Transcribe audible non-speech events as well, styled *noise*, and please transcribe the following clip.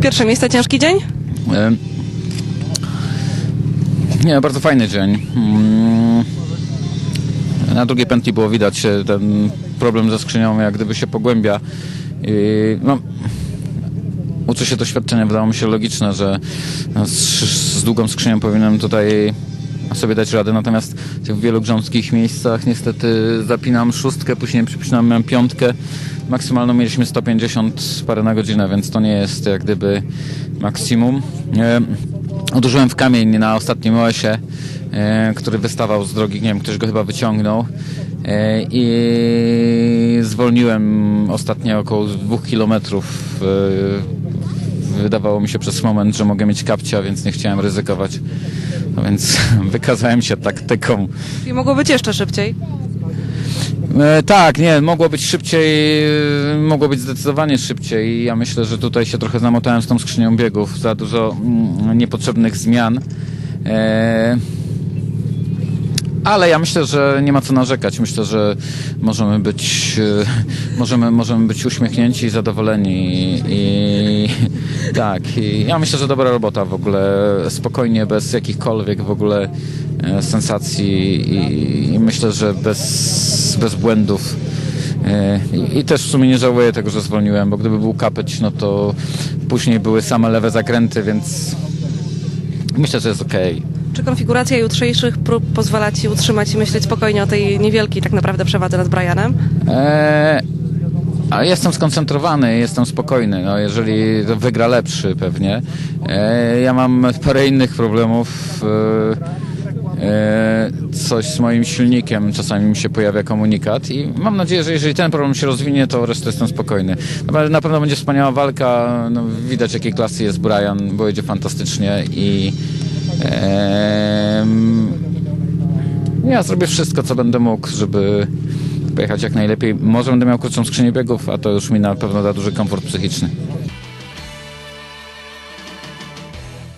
Pierwsze miejsce, ciężki dzień? E, Nie, bardzo fajny dzień. Mm, Na drugiej pętli było widać ten problem ze skrzynią, jak gdyby się pogłębia. I, no, uczę się doświadczenia, wydało mi się logiczne, że z, z długą skrzynią powinienem tutaj sobie dać radę, natomiast w wielu grząskich miejscach niestety zapinam szóstkę, później przypinam piątkę. Maksymalną mieliśmy 150 parę na godzinę, więc to nie jest jak gdyby maksimum. E, uderzyłem w kamień na ostatnim OS-ie, e, który wystawał z drogi, nie wiem, ktoś go chyba wyciągnął e, i zwolniłem ostatnio około dwóch kilometrów. Wydawało mi się przez moment, że mogę mieć kapcia, więc nie chciałem ryzykować. No więc *laughs* wykazałem się taktyką. Czyli mogło być jeszcze szybciej. E, tak, nie, mogło być szybciej, e, mogło być zdecydowanie szybciej. Ja myślę, że tutaj się trochę zamotałem z tą skrzynią biegów. Za dużo mm, niepotrzebnych zmian. E, ale ja myślę, że nie ma co narzekać. Myślę, że możemy być, e, możemy, możemy być uśmiechnięci i zadowoleni. I tak, i ja myślę, że dobra robota w ogóle, spokojnie, bez jakichkolwiek w ogóle e, sensacji i, i myślę, że bez, bez błędów. E, I, I też w sumie nie żałuję tego, że zwolniłem, bo gdyby był kapeć, no to później były same lewe zakręty, więc myślę, że jest okej. Czy konfiguracja jutrzejszych prób pozwala Ci utrzymać i myśleć spokojnie o tej niewielkiej tak naprawdę przewadze nad Brianem? Eee, a jestem skoncentrowany, jestem spokojny. No, jeżeli wygra lepszy pewnie. Eee, ja mam parę innych problemów. Eee, coś z moim silnikiem, czasami mi się pojawia komunikat i mam nadzieję, że jeżeli ten problem się rozwinie, to resztę jestem spokojny. No, Na pewno będzie wspaniała walka, no, widać jakiej klasy jest Brian, bo jedzie fantastycznie i ja zrobię wszystko, co będę mógł, żeby pojechać jak najlepiej. Może będę miał krótszą skrzynię biegów, a to już mi na pewno da duży komfort psychiczny.